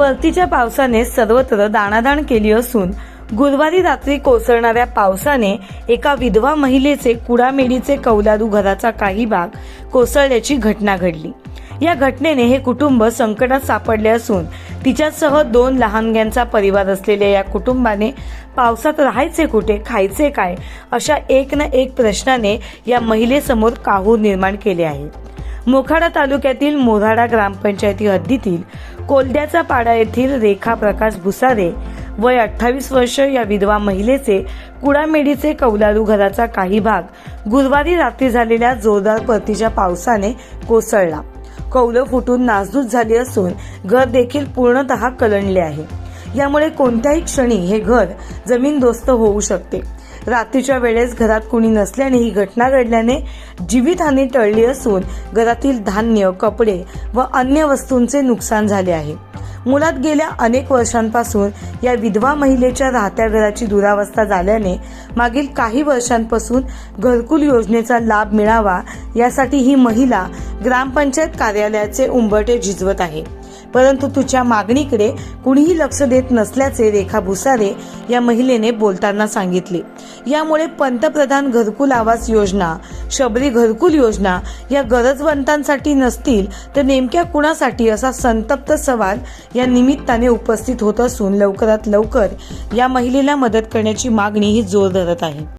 परतीच्या पावसाने सर्वत्र दाणादाण केली असून गुरुवारी रात्री कोसळणाऱ्या पावसाने एका विधवा महिलेचे कुडामेडीचे कौलारू घराचा काही भाग कोसळल्याची घटना घडली. या घटनेने हे कुटुंब संकटात सापडले असून तिच्यासह दोन लहानग्यांचा परिवार असलेल्या या कुटुंबाने पावसात राहायचे कुठे खायचे काय अशा एक ना एक प्रश्नाने या महिलेसमोर काहूर निर्माण केले आहे. मोखाडा तालुक्यातील मोराडा ग्रामपंचायती हद्दीतील कोलद्याचा पाडा येथील रेखा प्रकाश भुसारे वय अठ्ठावीस वर्ष या विधवा महिलेचे कुडामेडीचे कौलारू घराचा काही भाग गुरुवारी रात्री झालेल्या जोरदार परतीच्या पावसाने कोसळला. कौलं फुटून नासधूस झाली असून घर देखील पूर्णतः कलंडले आहे. यामुळे कोणत्याही क्षणी हे घर जमीनदोस्त होऊ शकते. रात्रीच्या वेळेस घरात कुणी नसल्याने ही घटना घडल्याने जीवितहानी टळली असून घरातील धान्य कपडे व अन्य वस्तूंचे नुकसान झाले आहे. मुलात गेल्या अनेक वर्षांपासून या विधवा महिलेच्या राहत्या घराची दुरावस्था झाल्याने मागील काही वर्षांपासून घरकुल योजनेचा लाभ मिळावा यासाठी ही महिला ग्रामपंचायत कार्यालयाचे उंबरटे झिजवत आहे. परंतु तुझ्या मागणीकडे कुणीही लक्ष देत नसल्याचे रेखा भुसारे या महिलेने बोलताना सांगितले. यामुळे पंतप्रधान घरकुल आवास योजना शबरी घरकुल योजना या गरजवंतांसाठी नसतील तर नेमक्या कुणासाठी असा संतप्त सवाल या निमित्ताने उपस्थित होत असून लवकरात लवकर या महिलेला मदत करण्याची मागणी ही जोर धरत आहे.